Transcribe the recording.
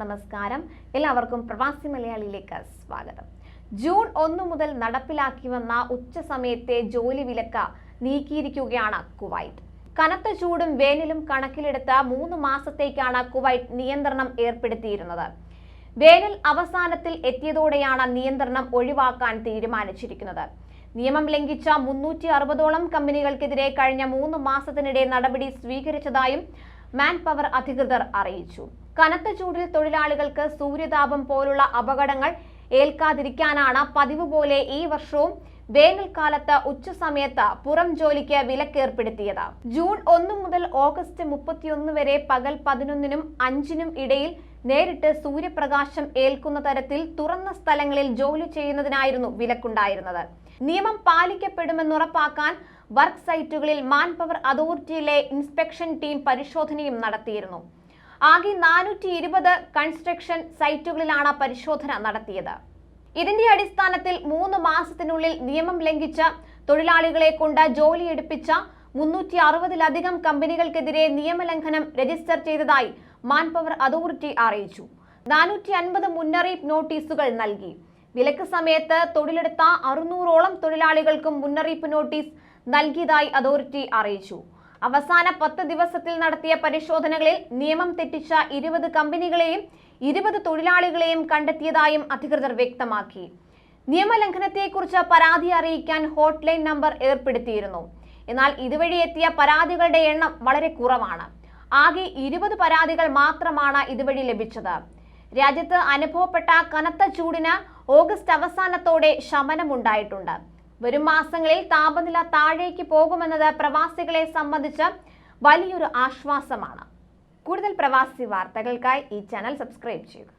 നമസ്കാരം. എല്ലാവർക്കും പ്രവാസി മലയാളിയിലേക്ക് സ്വാഗതം. ജൂൺ ഒന്ന് മുതൽ നടപ്പിലാക്കി വന്ന ഉച്ച സമയത്തെ ജോലി വിലക്ക് നീക്കിയിരിക്കുകയാണ് കുവൈറ്റ്. കനത്ത ചൂടും വേനലും കണക്കിലെടുത്ത് മൂന്ന് മാസത്തേക്കാണ് കുവൈറ്റ് നിയന്ത്രണം ഏർപ്പെടുത്തിയിരുന്നത്. വേനൽ അവസാനത്തിൽ എത്തിയതോടെയാണ് നിയന്ത്രണം ഒഴിവാക്കാൻ തീരുമാനിച്ചിരിക്കുന്നത്. നിയമം ലംഘിച്ച മുന്നൂറ്റി അറുപതോളം കമ്പനികൾക്കെതിരെ കഴിഞ്ഞ മൂന്ന് മാസത്തിനിടെ നടപടി സ്വീകരിച്ചതായും മാൻ പവർ അധികൃതർ അറിയിച്ചു. കനത്ത ചൂടിൽ തൊഴിലാളികൾക്ക് സൂര്യതാപം പോലുള്ള അപകടങ്ങൾ ഏൽക്കാതിരിക്കാനാണ് പതിവ് പോലെ ഈ വർഷവും വേനൽക്കാലത്ത് ഉച്ചസമയത്ത് പുറം ജോലിക്ക് വിലക്കേർപ്പെടുത്തിയത് ജൂൺ ഒന്ന് മുതൽ ഓഗസ്റ്റ് മുപ്പത്തിയൊന്ന് വരെ പകൽ പതിനൊന്നിനും അഞ്ചിനും ഇടയിൽ നേരിട്ട് സൂര്യപ്രകാശം ഏൽക്കുന്ന തരത്തിൽ തുറന്ന സ്ഥലങ്ങളിൽ ജോലി ചെയ്യുന്നതിനായിരുന്നു വിലക്കുണ്ടായിരുന്നത്. നിയമം പാലിക്കപ്പെടുമെന്നുറപ്പാക്കാൻ വർക്ക് സൈറ്റുകളിൽ മാൻപവർ അതോറിറ്റിയിലെ ഇൻസ്പെക്ഷൻ ടീം പരിശോധനയും നടത്തിയിരുന്നു. ആകെ നാനൂറ്റി ഇരുപത് കൺസ്ട്രക്ഷൻ സൈറ്റുകളിലാണ് പരിശോധന നടത്തിയത്. ഇതിന്റെ അടിസ്ഥാനത്തിൽ മൂന്ന് മാസത്തിനുള്ളിൽ നിയമം ലംഘിച്ച തൊഴിലാളികളെ കൊണ്ട് ജോലിയെടുപ്പിച്ച മുന്നൂറ്റി അറുപതിലധികം കമ്പനികൾക്കെതിരെ നിയമലംഘനം രജിസ്റ്റർ ചെയ്തതായി മാൻപവർ അതോറിറ്റി അറിയിച്ചു. നാനൂറ്റി അൻപത് മുന്നറിയിപ്പ് നോട്ടീസുകൾ നൽകി. വിലക്ക് സമയത്ത് തൊഴിലെടുത്ത അറുന്നൂറോളം തൊഴിലാളികൾക്കും മുന്നറിയിപ്പ് നോട്ടീസ് നൽകിയതായി അതോറിറ്റി അറിയിച്ചു. അവസാന പത്ത് ദിവസത്തിൽ നടത്തിയ പരിശോധനകളിൽ നിയമം തെറ്റിച്ച ഇരുപത് കമ്പനികളെയും ഇരുപത് തൊഴിലാളികളെയും കണ്ടെത്തിയതായും അധികൃതർ വ്യക്തമാക്കി. നിയമലംഘനത്തെക്കുറിച്ച് പരാതി അറിയിക്കാൻ ഹോട്ട്ലൈൻ നമ്പർ ഏർപ്പെടുത്തിയിരുന്നു. എന്നാൽ ഇതുവഴി എത്തിയ പരാതികളുടെ എണ്ണം വളരെ കുറവാണ്. ആകെ ഇരുപത് പരാതികൾ മാത്രമാണ് ഇതുവഴി ലഭിച്ചത്. രാജ്യത്ത് അനുഭവപ്പെട്ട കനത്ത ചൂടിന് ഓഗസ്റ്റ് അവസാനത്തോടെ ശമനമുണ്ടായിട്ടുണ്ട്. വരും മാസങ്ങളിൽ താപനില താഴേക്ക് പോകുമെന്നത് പ്രവാസികളെ സംബന്ധിച്ച് വലിയൊരു ആശ്വാസമാണ്. കൂടുതൽ പ്രവാസി വാർത്തകൾക്കായി ഈ ചാനൽ സബ്സ്ക്രൈബ് ചെയ്യുക.